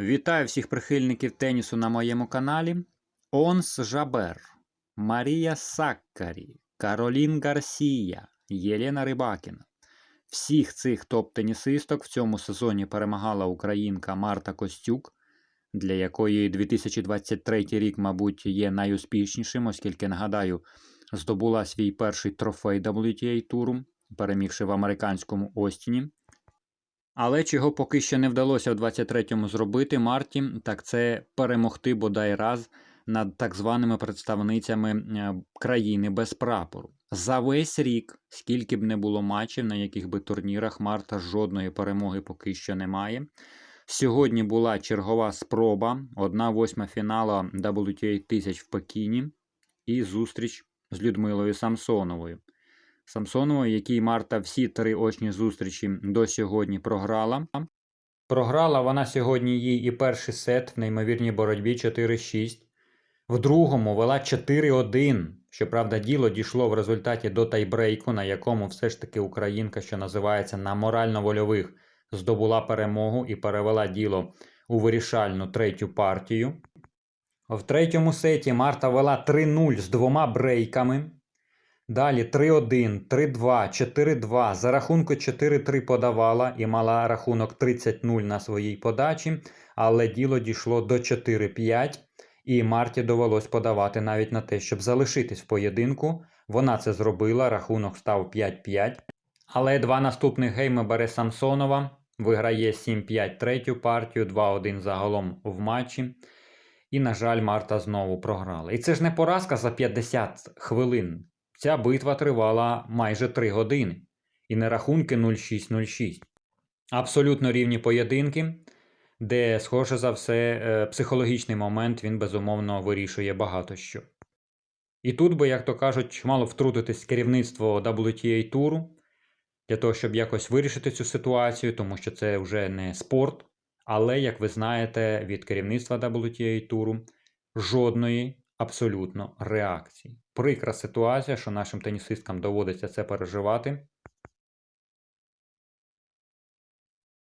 Вітаю всіх прихильників тенісу на моєму каналі. Онс Жабер, Марія Саккарі, Каролін Гарсія, Єлена Рибакіна. Всіх цих топ-тенісисток в цьому сезоні перемагала українка Марта Костюк, для якої 2023 рік, мабуть, є найуспішнішим, оскільки, нагадаю, здобула свій перший трофей WTA туру, перемігши в американському Остіні. Але чого поки що не вдалося в 23-му зробити Марті, так це перемогти бодай раз над так званими представницями е, країни без прапору. За весь рік, скільки б не було матчів, на яких би турнірах Марта жодної перемоги поки що не має. Сьогодні була чергова спроба, одна восьма фінала WTA 1000 в Пекіні і зустріч з Людмилою Самсоновою. Самсоновою, якій Марта всі три очні зустрічі до сьогодні програла. Програла вона сьогодні їй і перший сет в неймовірній боротьбі 4-6. В другому вела 4-1. Щоправда, діло дійшло в результаті до тайбрейку, на якому все ж таки українка, що називається на морально-вольових, здобула перемогу і перевела діло у вирішальну третю партію. В третьому сеті Марта вела 3-0 з двома брейками. Далі 3-1, 3-2, 4-2. За рахунку 4-3 подавала і мала рахунок 30-0 на своїй подачі, але діло дійшло до 4-5, і Марті довелось подавати навіть на те, щоб залишитись в поєдинку. Вона це зробила, рахунок став 5-5. Але два наступних гейми бере Самсонова, виграє 7-5 третю партію, 2-1 загалом в матчі. І, на жаль, Марта знову програла. І це ж не поразка за 50 хвилин. Ця битва тривала майже 3 години. І не рахунки 0-6-0-6. Абсолютно рівні поєдинки, де, схоже за все, е, психологічний момент він безумовно вирішує багато що. І тут би, як то кажуть, мало втрутитись керівництво WTA туру для того, щоб якось вирішити цю ситуацію, тому що це вже не спорт. Але, як ви знаєте, від керівництва WTA туру жодної абсолютно реакції. Прикра ситуація, що нашим тенісисткам доводиться це переживати.